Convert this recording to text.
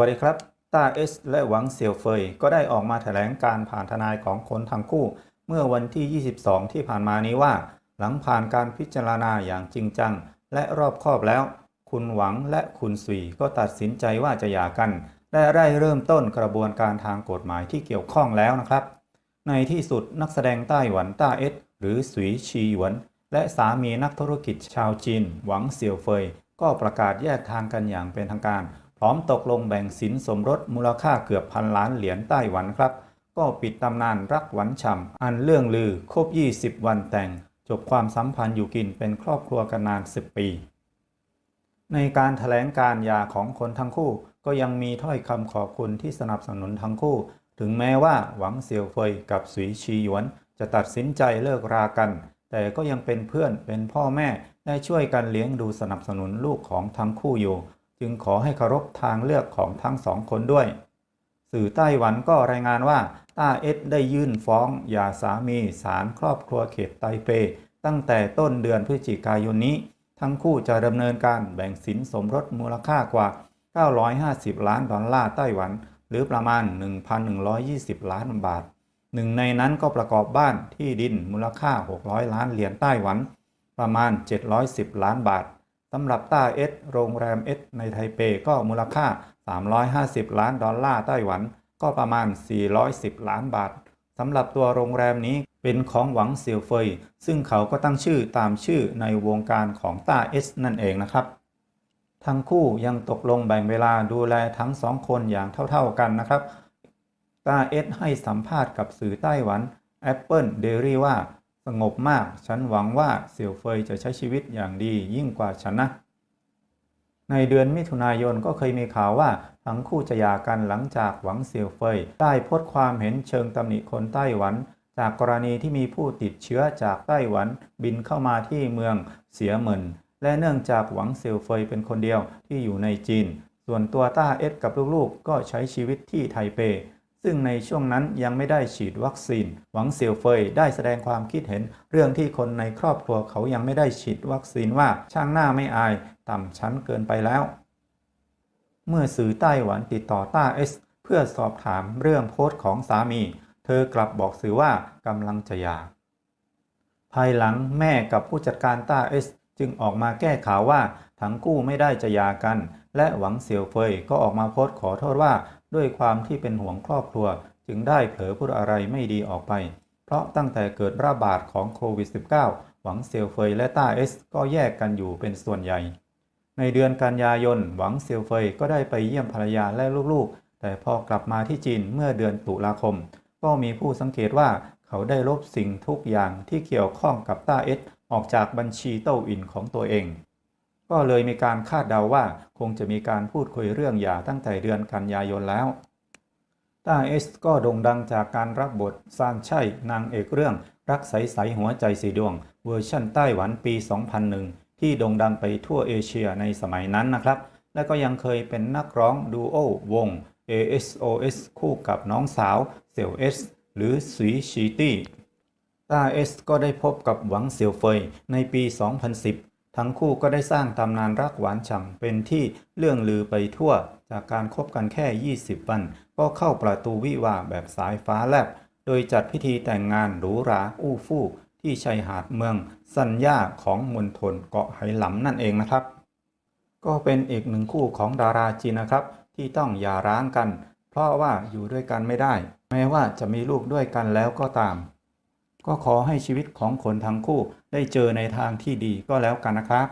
สวัสดีครับต้าเอสและหวังเสี่ยวเฟย ก็ได้ออกมาแถลงการผ่านทนายของคนทั้งคู่ เมื่อวันที่ 22 ที่ผ่านมานี้ว่า หลังผ่านการพิจารณาอย่างจริงจัง และรอบคอบแล้ว คุณหวังและคุณสุยก็ตัดสินใจว่าจะหย่ากัน และได้เริ่มต้นกระบวนการทางกฎหมายที่เกี่ยวข้องแล้วนะครับ ในที่สุดนักแสดงไต้หวันต้าเอสหรือสุยชีหยวน และสามีนักธุรกิจชาวจีน หวังเสี่ยวเฟย ก็ประกาศแยกทางกันอย่างเป็นทางการ พร้อมตกลงแบ่งสินสมรสมูลค่าเกือบพันล้านเหรียญไต้หวันครับ ก็ปิดตำนานรักหวันฉ่ำอันเรื่องลือครบ 20 วันแต่ง จบความสัมพันธ์อยู่กินเป็นครอบครัวกันนาน 10 ปี ในการถแถลงการยาของคนทั้งคู่ ก็ยังมีถ้อยคำขอบคุณที่สนับสนุนทั้งคู่ ถึงแม้ว่าหวังเสี่ยวเฟยกับสุยชีหยวน จะตัดสินใจเลิกรากัน แต่ก็ยังเป็นเพื่อนเป็นพ่อแม่ได้ช่วยกันเลี้ยงดูสนับสนุนลูกของทั้งคู่อยู่ จึงขอให้เคารพทางเลือกของทั้งสองคนด้วย สื่อไต้หวันก็รายงานว่าต้าเอ็ดได้ยื่นฟ้องหย่าสามีศาลครอบครัวเขตไตเป ตั้งแต่ต้นเดือนพฤศจิกายนนี้ ทั้งคู่จะดำเนินการแบ่งสินสมรสมูลค่ากว่า 950 ล้านดอลลาร์ไต้หวัน หรือประมาณ 1,120 ล้านบาทหนึ่งในนั้นก็ประกอบบ้านที่ดินมูลค่า 600 ล้านเหรียญไต้หวัน ประมาณ 710 ล้านบาท สำหรับต้าเอสโรงแรมเอสในไทเปก็มูลค่า 350 ล้านดอลลาร์ไต้หวัน ก็ประมาณ 410 ล้านบาทสำหรับตัวโรงแรมนี้เป็นของหวังเซียวเฟย ซึ่งเขาก็ตั้งชื่อตามชื่อในวงการของต้าเอสนั่นเองนะครับ ทั้งคู่ยังตกลงแบ่งเวลาดูแลทั้งสองคนอย่างเท่าๆกันนะครับต้าเอสให้สัมภาษณ์กับสื่อไต้หวัน Apple Daily ว่า งบมาก ฉันหวังว่าเสี่ยวเฟยจะใช้ชีวิตอย่างดียิ่งกว่าฉันนะ ในเดือนมิถุนายนก็เคยมีข่าวว่าทั้งคู่จะหย่ากันหลังจากหวังเสี่ยวเฟยได้โพสต์ความเห็นเชิงตำหนิคนไต้หวัน จากกรณีที่มีผู้ติดเชื้อจากไต้หวันบินเข้ามาที่เมืองเสียเหมินและเนื่องจากหวังเสี่ยวเฟยเป็นคนเดียวที่อยู่ในจีน ส่วนตัวต้าเอสกับลูกๆ ก็ใช้ชีวิตที่ไทเป ซึ่งในช่วงนั้นยังไม่ได้ฉีดวัคซีน หวังเสี่ยวเฟยได้แสดงความคิดเห็น เรื่องที่คนในครอบครัวเขายังไม่ได้ฉีดวัคซีนว่าช่างหน้าไม่อาย ต่ำชั้นเกินไปแล้ว เมื่อสื่อไต้หวันติดต่อต้าเอสเพื่อสอบถามเรื่องโพสต์ของสามี เธอกลับบอกสื่อว่ากำลังจะหย่าภายหลังแม่กับผู้จัดการต้าเอสจึงออกมาแก้ข่าวว่าทั้งคู่ไม่ได้จะหย่ากัน และหวังเสี่ยวเฟยก็ออกมาโพสต์ขอโทษว่า ด้วยความที่เป็นห่วงครอบครัว จึงได้เผลอพูดอะไรไม่ดีออกไป เพราะตั้งแต่เกิดระบาดของโควิด -19 หวังเซียวเฟยและต้าเอสก็แยกกันอยู่เป็นส่วนใหญ่ ในเดือนกันยายนหวังเซียวเฟยก็ได้ไปเยี่ยมภรรยาและลูกๆ แต่พอกลับมาที่จีนเมื่อเดือนตุลาคม ก็มีผู้สังเกตว่าเขาได้ลบสิ่งทุกอย่างที่เกี่ยวข้องกับต้าเอสออกจากบัญชีเต้าอินของตัวเอง ก็เลยมีการคาดเดาว่าคงจะมีการพูดคุยเรื่องหย่าตั้งแต่เดือนกันยายนแล้วต้าเอสก็โด่งดังจากการรับบทซานใช่นางเอกเรื่องรักใสๆหัวใจสีดวง เวอร์ชั่นไต้หวันปี 2001 ที่โด่งดังไปทั่วเอเชียในสมัยนั้นนะครับ และก็ยังเคยเป็นนักร้องดูโอวง ASOS คู่กับน้องสาวเซียวเอสหรือสีชีตี้ต้าเอสก็ได้พบกับหวังเซียวเฟยในปี 2010 ทั้งคู่ก็ได้สร้างตำนานรักหวานฉ่ำเป็นที่เรื่องลือไปทั่ว จากการคบกันแค่ 20 วัน ก็เข้าประตูวิวาแบบสายฟ้าแลบ โดยจัดพิธีแต่งงานหรูหราอู้ฟู่ที่ชายหาดเมืองสัญญาของมณฑลเกาะไหหลำนั่นเองนะครับ ก็เป็นอีกหนึ่งคู่ของดาราจีนนะครับ ที่ต้องหย่าร้างกัน เพราะว่าอยู่ด้วยกันไม่ได้ แม้ว่าจะมีลูกด้วยกันแล้วก็ตาม ก็ขอให้ชีวิตของคนทั้งคู่ได้เจอในทางที่ดีก็แล้วกันนะครับ